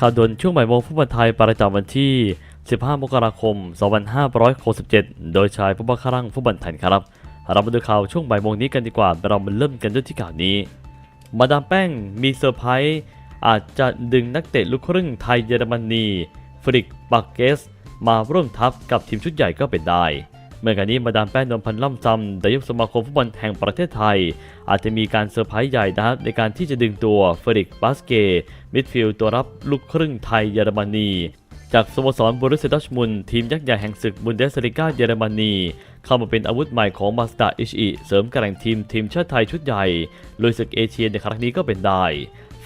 ข่าวด่วนช่วงบ่ายโมงฟุตบอลไทยประจำวันที่ 15 มกราคม 2567 โดยชายผู้บังคับรังฟุตบอลไทยครับ เรามาดูข่าวช่วงบ่ายโมงนี้กันดีกว่า เรามาเริ่มกันด้วยที่ข่าวนี้ มาดามแป้งมีเซอร์ไพรส์อาจจะดึงนักเตะลูกครึ่งไทยเยอรมนีฟริกบักเกส มาร่วมทัพกับทีมชุดใหญ่ก็เป็นได้ เมื่อกันนี้มาดามแป้งนวลพันธ์ล่ำซำนายกสมาคมฟุตบอลแห่งประเทศไทย อาจจะมีการเซอร์ไพรส์ใหญ่นะครับในการที่จะดึงตัวเฟริกบาสเกมิดฟิลด์ตัวรับลูกครึ่งไทยเยอรมนีจากสโมสรบรุสเซดชมุนทีมยักษ์ใหญ่แห่งศึกบุนเดสลิก้าเยอรมนี เข้ามาเป็นอาวุธใหม่ของมาสตาอิชิเสริมกำลังทีมทีมชาติไทยชุดใหญ่ลุยศึกเอเชียในครั้งนี้ก็เป็นได้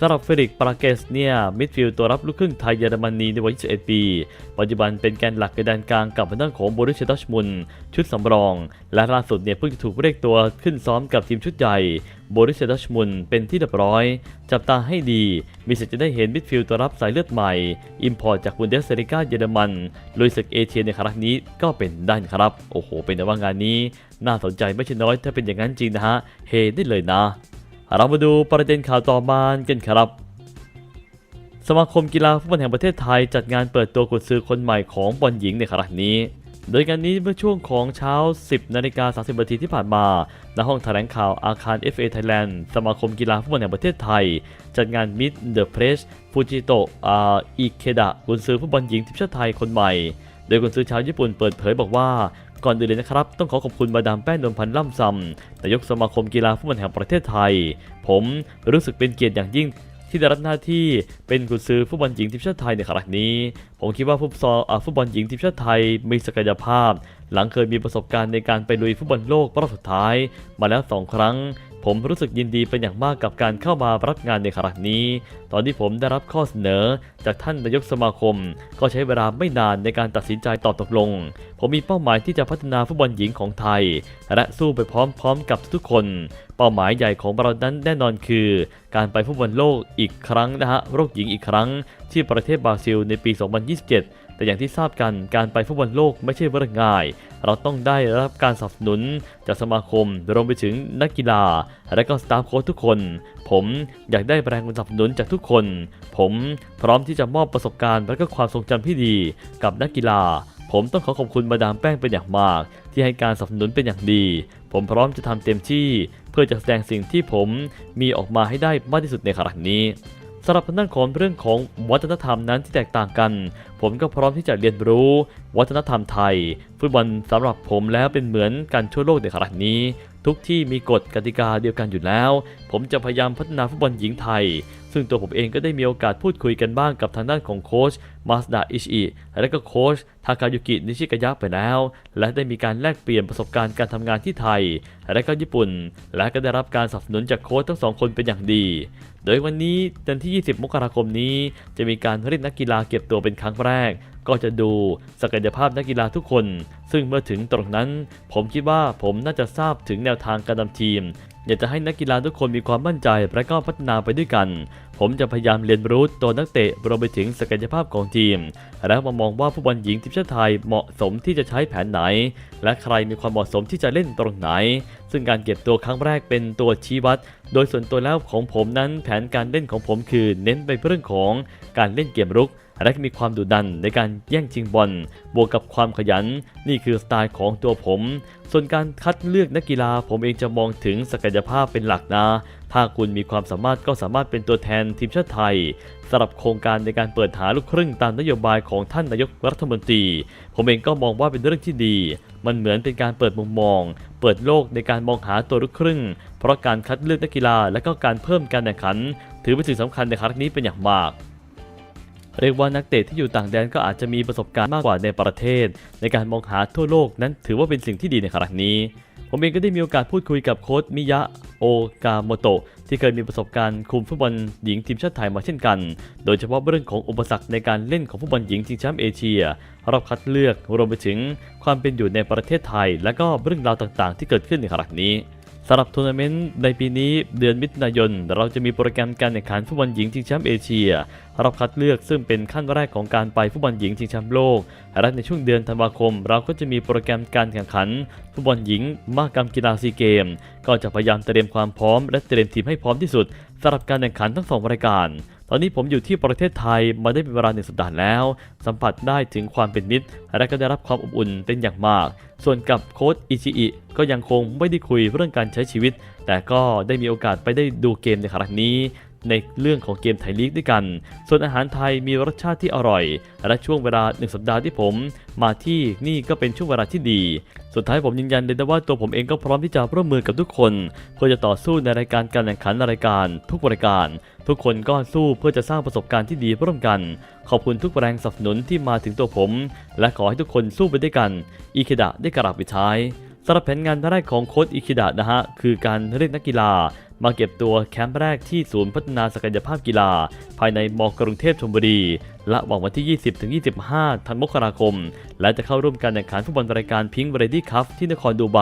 สำหรับเฟริกปราเกสเนี่ยมิดฟิลด์ตัวรับลูกครึ่งไทยเยอรมนีในวัย 21 ปี ปัจจุบันเป็นแกนหลักในด้านกลางกับทางด้านของบรุสเซดอชมุน ชุดสำรอง และล่าสุดเนี่ยเพิ่งจะถูกเรียกตัวขึ้นซ้อมกับทีมชุดใหญ่บรุสเซดอชมุนเป็นที่เรียบร้อย จับตาให้ดี มีสิทธิ์จะได้เห็นมิดฟิลด์ตัวรับสายเลือดใหม่ อิมพอร์ตจากบุนเดสลิก้าเยอรมันลุยศึกเอเชียในครั้งนี้ก็เป็นได้นะครับ โอ้โห เป็นแต่ว่างานนี้ น่าสนใจไม่ใช่น้อยถ้าเป็นอย่างนั้นจริงนะฮะเฮได้เลยนะ เรามาดูประเด็นข่าวต่อมากันครับ สมาคมกีฬาฟุตบอลแห่งประเทศไทยจัดงานเปิดตัวกุญซือคนใหม่ของบอลหญิงในครั้งนี้ โดยงานนี้เมื่อช่วงของเช้า 10นาฬิกา30นาทีที่ผ่านมาณห้องแถลงข่าวอาคาร FA Thailand สมาคมกีฬาฟุตบอลแห่งประเทศไทย จัดงาน Meet the Press ฟูจิโตะอิเคดะกุนซือฟุตบอลหญิงทีมชาติไทยคนใหม่ โดยกุนซือชาวญี่ปุ่นเปิดเผยบอกว่า ก่อนอื่นเลยนะครับ ต้องขอขอบคุณมาดามแป้งนวลพันธ์ล่ำซำนายกสมาคมกีฬาฟุตบอลแห่งประเทศไทย ผมรู้สึกเป็นเกียรติอย่างยิ่งที่ได้รับหน้าที่เป็นกุญซือฟุตบอลหญิงทีมชาติไทยในครั้งนี้ ผมคิดว่าฟุตซอลอ่าฟุตบอลหญิงทีมชาติไทยมีศักยภาพ หลังเคยมีประสบการณ์ในการไปลุยฟุตบอลโลกรอบสุดท้าย มาแล้วสองครั้ง ผมรู้สึกยินดีเป็นอย่างมากกับการเข้ามารับงานในครั้งนี้ ตอนที่ผมได้รับข้อเสนอ จากท่านนายกสมาคม ก็ใช้เวลาไม่นานในการตัดสินใจตอบตกลง ผมมีเป้าหมายที่จะพัฒนาฟุตบอลหญิงของไทย และสู้ไปพร้อมๆกับทุกๆคน เป้าหมายใหญ่ของเรานั้นแน่นอนคือ การไปฟุตบอลโลกอีกครั้งนะฮะโลกหญิงอีกครั้ง ที่ประเทศบราซิลในปี 2027 แต่อย่างที่ทราบกันการไปฟุตบอลโลกไม่ใช่เรื่องง่าย เราต้องได้รับการสนับสนุนจากสมาคมรวมไปถึงนักกีฬา และก็สตาฟโค้ชทุกคน ผมอยากได้แรงสนับสนุนจากทุกคน ผมพร้อมที่จะมอบประสบการณ์ และก็ความทรงจำที่ดีกับนักกีฬาผมต้องขอขอบคุณมาดามแป้งเป็นอย่างมาก ที่ให้การสนับสนุนเป็นอย่างดี ผมพร้อมจะทำเต็มที่ เพื่อจะแสดงสิ่งที่ผมมีออกมาให้ได้มากที่สุดในครั้งนี้ สำหรับทางด้านของเรื่องของวัฒนธรรมนั้นที่แตกต่างกัน ผมก็พร้อมที่จะเรียนรู้วัฒนธรรมไทยฟุตบอลสำหรับผมแล้วเป็นเหมือนกันทั่วโลกในครั้งนี้ ทุกที่มีกฎกติกาเดียวกันอยู่แล้ว ผมจะพยายามพัฒนาฟุตบอลหญิงไทย ซึ่งตัวผมเองก็ได้มีโอกาสพูดคุยกันบ้างกับทางด้านของโค้ชมาสดาอิชิและก็โค้ชทากายุกินิชิกายะไปแล้ว และได้มีการแลกเปลี่ยนประสบการณ์การทำงานที่ไทย และก็ญี่ปุ่น และก็ได้รับการสนับสนุนจากโค้ชทั้งสองคนเป็นอย่างดี โดยวันนี้วันที่ 20 มกราคมนี้ จะมีการเรียกนักกีฬาเก็บตัวเป็นครั้งแรก ก็จะดูศักยภาพนักกีฬาทุกคน ซึ่งเมื่อถึงตรงนั้น ผมคิดว่าผมน่าจะทราบถึงแนวทางการนำทีม อยากจะให้นักกีฬาทุกคนมีความมั่นใจและก็พัฒนาไปด้วยกัน ผมจะพยายามเรียนรู้ตัวนักเตะรวมไปถึงศักยภาพของทีม แล้วมามองว่าผู้บอลหญิงทีมชาติไทยเหมาะสมที่จะใช้แผนไหน และใครมีความเหมาะสมที่จะเล่นตรงไหน ซึ่งการเก็บตัวครั้งแรกเป็นตัวชี้วัด โดยส่วนตัวแล้วของผมนั้นแผนการเล่นของผมคือ เน้นไปเรื่องของการเล่นเกมรุก และมีความดุดันในการแย่งชิงบอล บวกกับความขยัน นี่คือสไตล์ของตัวผม ส่วนการคัดเลือกนักกีฬาผมเองจะมองถึงศักยภาพเป็นหลักนะ ถ้าคุณมีความสามารถก็สามารถเป็นตัวแทนทีมชาติไทยสำหรับโครงการในการเปิดหาลูกครึ่งตามนโยบายของท่านนายกรัฐมนตรี ผมเองก็มองว่าเป็นเรื่องที่ดี มันเหมือนเป็นการเปิดมุมมอง เปิดโลกในการมองหาตัวลูกครึ่ง เพราะการคัดเลือกนักกีฬาและก็การเพิ่มการแข่งขัน ถือเป็นสิ่งสำคัญในครั้งนี้เป็นอย่างมาก เรียกว่านักเตะที่อยู่ต่างแดนก็อาจจะมีประสบการณ์มากกว่าในประเทศ ในการมองหาทั่วโลกนั้นถือว่าเป็นสิ่งที่ดีในครั้งนี้ ผมเองก็ได้มีโอกาสพูดคุยกับโค้ชมิยะโอกาโมโตะที่เคยมีประสบการณ์คุมฟุตบอลหญิงทีมชาติไทยมาเช่นกัน โดยเฉพาะเรื่องของอุปสรรคในการเล่นของฟุตบอลหญิงชิงแชมป์เอเชียรอบคัดเลือกรวมไปถึงความเป็นอยู่ในประเทศไทย และก็เรื่องราวต่างๆ ที่เกิดขึ้นในครั้งนี้สำหรับทัวร์นาเมนต์ในปีนี้เดือนมิถุนายน เราจะมีโปรแกรมการแข่งขันฟุตบอลหญิงชิงแชมป์เอเชีย รอบคัดเลือกซึ่งเป็นขั้นแรกของการไปฟุตบอลหญิงชิงแชมป์โลกและในช่วงเดือนธันวาคม เราก็จะมีโปรแกรมการแข่งขันฟุตบอลหญิงมากรรมกีฬาซีเกม ก็จะพยายามเตรียมความพร้อม และเตรียมทีมให้พร้อมที่สุดสำหรับการแข่งขันทั้งสองรายการ ตอนนี้ผมอยู่ที่ประเทศไทยมาได้เป็นเวลาหนึ่งสัปดาห์แล้ว สัมผัสได้ถึงความเป็นมิตรและก็ได้รับความอบอุ่นเป็นอย่างมาก ส่วนกับโค้ชอิชิอิก็ยังคงไม่ได้คุยเรื่องการใช้ชีวิต แต่ก็ได้มีโอกาสไปได้ดูเกมในครั้งนี้ ในเรื่องของเกมไทยลีกด้วยกัน ส่วนอาหารไทยมีรสชาติที่อร่อย และช่วงเวลาหนึ่งสัปดาห์ที่ผม มาที่นี่ก็เป็นช่วงเวลาที่ดี สุดท้ายผมยืนยันเลยนะว่าตัวผมเองก็พร้อมที่จะร่วมมือกับทุกคนเพื่อจะต่อสู้ในรายการการแข่งขันรายการ ทุกรายการ ทุกคนก็สู้เพื่อจะสร้างประสบการณ์ที่ดีร่วมกัน ขอบคุณทุกแรงสนับสนุนที่มาถึงตัวผม และขอให้ทุกคนสู้ไปด้วยกันอิเคดะได้กราบปิดท้ายสำหรับแผนงานแรกของโค้ชอิเคดะนะฮะคือการเรียกนักกีฬา มาเก็บตัวแคมป์แรกที่ศูนย์พัฒนาศักยภาพกีฬา ภายในมกรุงเทพชลบุรี และหวังวันที่ 20-25 ธันวาคมราคม และจะเข้าร่วมการแข่งขันฟุตบอลรายการพิงค์เรดี้คัพที่นครดูไบ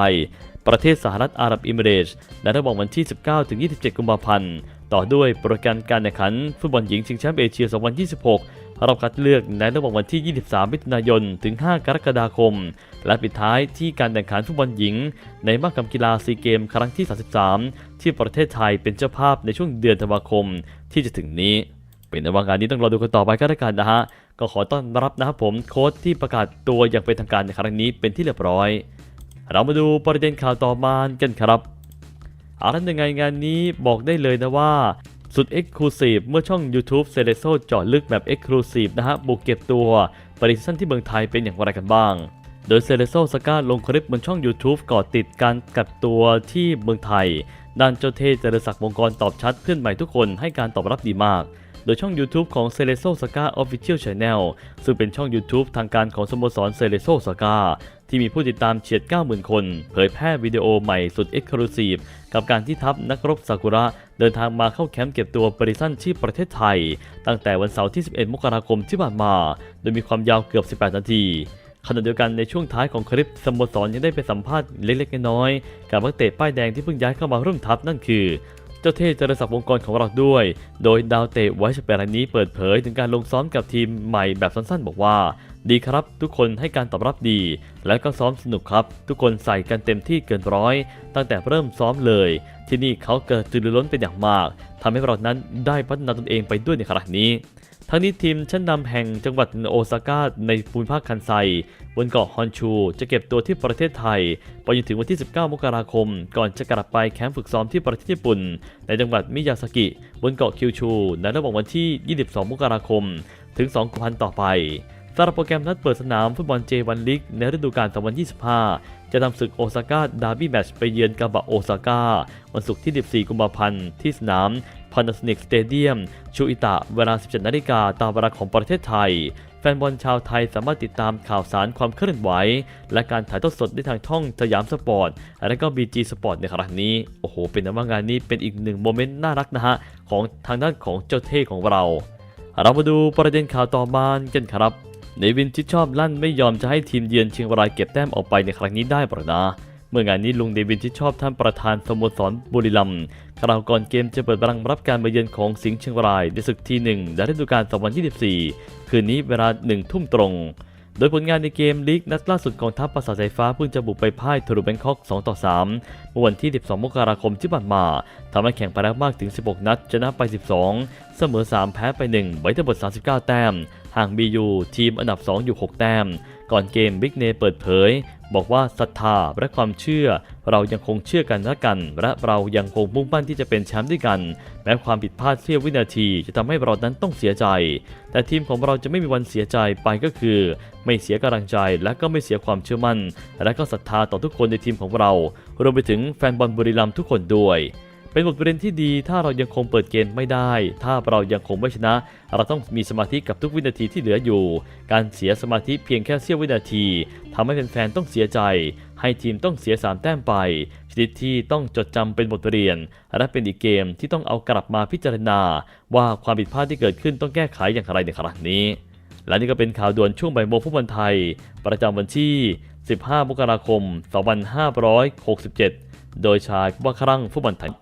ประเทศสหรัฐอาหรับอิมิเรตส์ในระหว่างวันที่ 19-27 กุมภาพันธ์ ต่อด้วยโปรแกรมการแข่งขันฟุตบอลหญิงชิงแชมป์เอเชีย 2026 รอบคัดเลือกในระหว่างวันที่ 23 มิถุนายน ถึง 5 กรกฎาคม และปิดท้ายที่การแข่งขันฟุตบอลหญิง ในมหกรรมกีฬาซีเกมครั้งที่ 33 ที่ประเทศไทยเป็นเจ้าภาพในช่วงเดือนธันวาคมที่จะถึงนี้ เป็นในวางานนี้ต้องรอดูกันต่อไปก็แล้วกันนะฮะ ก็ขอต้อนรับนะครับผมโค้ชที่ประกาศตัวอย่างเป็นทางการในครั้งนี้เป็นที่เรียบร้อย เรามาดูประเด็นข่าวต่อมากันครับอาล่ะยังไงงานนี้บอกได้เลยนะว่า สุด Exclusive เมื่อช่อง YouTube c e l e s o เจาะลึกแบบ Exclusive นะฮะบุกเก็บตัวปริซันที่เมืองไทยเป็นอย่างไรกันบ้าง โดย c e l e s o สก้าลงคลิปบนช่อง YouTube ก่อติดการกักตัวที่เมืองไทย ด้านเจ้าเทเจริศักดิ์วงกรตอบชัดเพื่อนใหม่ทุกคนให้การตอบรับดีมาก โดยช่อง YouTube ของ c e l e s o Saga Official Channel ซึ่งเป็นช่อง YouTube ทางการของสโมสร c e l e s o Saga ที่มีผู้ติดตามเฉียด 90,000 คน เผยแพร่วิดีโอใหม่สุด Exclusive กับการที่ทัพนักรบซากุระ เดินทางมาเข้าแคมป์เก็บตัวปริซันที่ประเทศไทย ตั้งแต่วันเสาร์ที่ 11 มกราคมที่ผ่านมา โดยมีความยาวเกือบ 18 นาทีขณะเดียวกันในช่วงท้ายของคลิปสโมสรยังได้ไปสัมภาษณ์เล็กๆน้อยๆกับนักเตะป้ายแดงที่เพิ่งย้ายเข้ามาร่วมทัพนั่นคือ เจ้าเทพเจริญศักดิ์วงกรของเราด้วย โดยดาวเตะไวชเปรนี้เปิดเผยถึงการลงซ้อมกับทีมใหม่แบบสั้นๆ บอกว่า ดีครับ ทุกคนให้การตอบรับดี และก็ซ้อมสนุกครับ ทุกคนใส่กันเต็มที่เกินร้อย ตั้งแต่เริ่มซ้อมเลย ที่นี่เขาเกิดจุดล้นเป็นอย่างมากทำให้เรานั้นได้พัฒนาตนเองไปด้วยในขณะนี้ ทั้งนี้ทีมชั้นนำแห่งจังหวัดโอซาก้าในภูมิภาคคันไซบนเกาะฮอนชู จะเก็บตัวที่ประเทศไทยไปจนถึงวันที่ 19 มกราคม ก่อนจะกลับไปแคมป์ฝึกซ้อมที่ประเทศญี่ปุ่น ในจังหวัดมิยาสกิ บนเกาะคิวชูในระหว่างวันที่ 22 มกราคม ถึง 2 กุมภาพันธ์ต่อไป สำหรับโปรแกรมนัดเปิดสนามฟุตบอล J1 ลีกในฤดูกาล2025 จะนำศึกโอซาก้าดาร์บี้แมตช์ไปเยือนกาบะโอซาก้า วันศุกร์ที่ 14 กุมภาพันธ์ที่สนาม Panasonic Stadium ชูอิตะ เวลา 17 นาฬิกาตามเวลาของประเทศไทย แฟนบอลชาวไทยสามารถติดตามข่าวสารความเคลื่อนไหว และการถ่ายทอดสดได้ทางช่องสยามสปอร์ต และก็ BG Sport ในครั้งนี้ โอ้โห เป็นนว่างานนี้เป็นอีกหนึ่งโมเมนต์น่ารักนะฮะ ของทางด้านของเจ้าเท่ของเรา เรามาดูประเด็นข่าวต่อมากันครับ ในวินที่ชอบลั่นไม่ยอมจะให้ทีมเยือนเชียงรายเก็บแต้มออกไปในครั้งนี้ได้หรอนะเมื่องานนี้ลุงเดวินที่ชอบท่านประธานสโมสรบุรีรัมย์กล่าวก่อนเกมจะเปิดบังรับการมาเยือนของสิงห์เชียงรายในศึกที่1ในฤดูกาล2024 คืนนี้เวลา1ทุ่มตรง โดยผลงานในเกมลีกนัดล่าสุดของทัพปราสาสายฟ้าเพิ่งจะบุกไปพ่ายทรูแบงคอก 2 ต่อ3เมื่อ วันที่ 12 มกราคมที่ผ่านมาทำให้แข่งไปแล้วมากถึง 16 นัดชนะไป 12 เสมอ 3 แพ้ไป 1 ไว้ทั้งหมด 39 แต้ม ห่างบียูทีมอันดับ 2 อยู่ 6 แต้ม ก่อนเกมบิ๊กเนเปิดเผย บอกว่าศรัทธาและความเชื่อ เรายังคงเชื่อกันและกัน และเรายังคงมุ่งมั่นที่จะเป็นแชมป์ด้วยกันแม้ความผิดพลาดเสี้ยววินาทีจะทำให้เรานั้นต้องเสียใจ แต่ทีมของเราจะไม่มีวันเสียใจไปก็คือ ไม่เสียกำลังใจและก็ไม่เสียความเชื่อมั่น และก็ศรัทธาต่อทุกคนในทีมของเรา รวมไปถึงแฟนบอลบุรีรัมย์ทุกคนด้วย เป็นบทเรียนที่ดีถ้าเรายังคงเปิดเกมไม่ได้ ถ้าเรายังคงไม่ชนะ เราต้องมีสมาธิกับทุกวินาทีที่เหลืออยู่ การเสียสมาธิเพียงแค่เสี้ยววินาทีทำให้แฟนๆต้องเสียใจ ให้ทีมต้องเสีย3แต้มไปชนิดที่ต้องจดจำเป็นบทเรียน และเป็นอีกเกมที่ต้องเอากลับมาพิจารณา ว่าความผิดพลาดที่เกิดขึ้นต้องแก้ไขอย่างไรในครั้งนี้และนี่ก็เป็นข่าวด่วนช่วงบ่ายโมงฟุตบอลไทย ประจำวันที่ 15 มกราคม 2567 โดยชายว่าครั่งฟุตบอลไทย